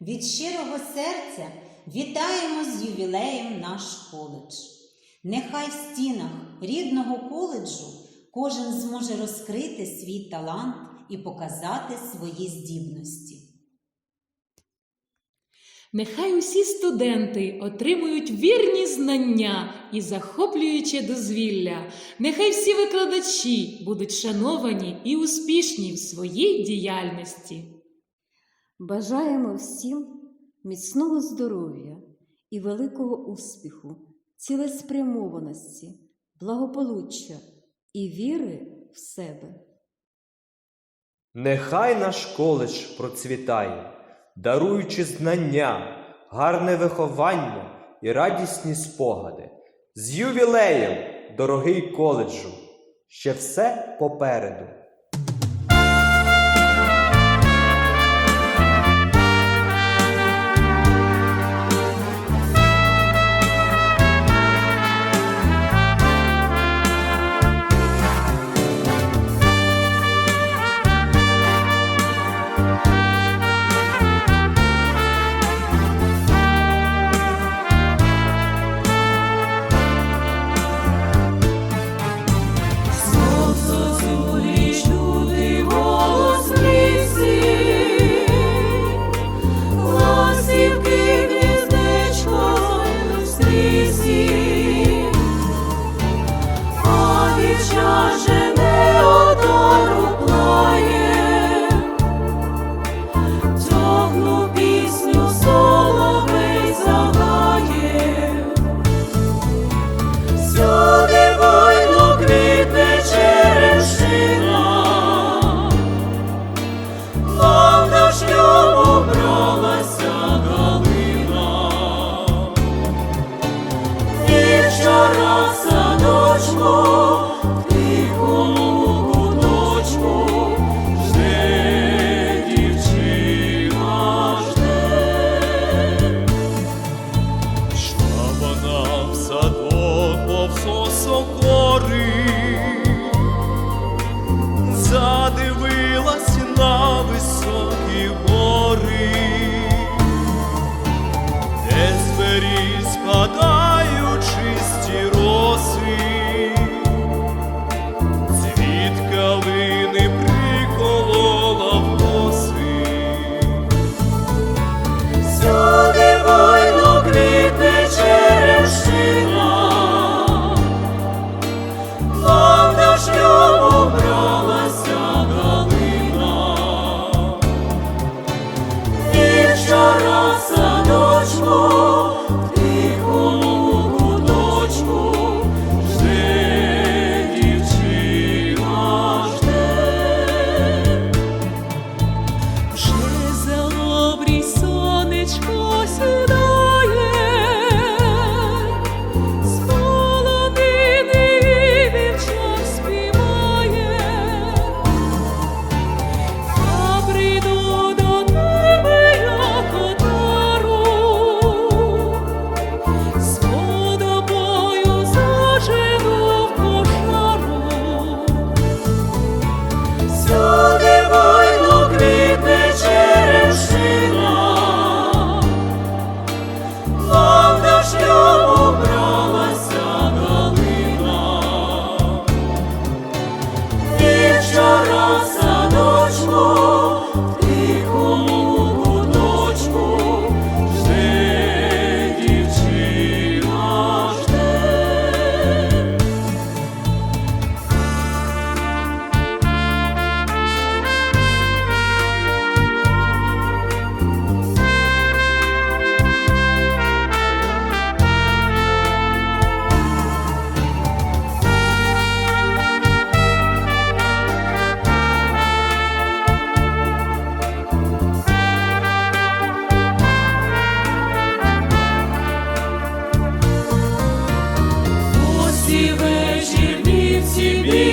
Від щирого серця вітаємо з ювілеєм наш коледж. Нехай в стінах рідного коледжу кожен зможе розкрити свій талант і показати свої здібності. Нехай усі студенти отримують вірні знання і захоплююче дозвілля. Нехай всі викладачі будуть шановані і успішні в своїй діяльності. Бажаємо всім міцного здоров'я і великого успіху, цілеспрямованості, благополуччя і віри в себе. Нехай наш коледж процвітає, даруючи знання, гарне виховання і радісні спогади. З ювілеєм, дорогий коледжу, ще все попереду. much more. тебе.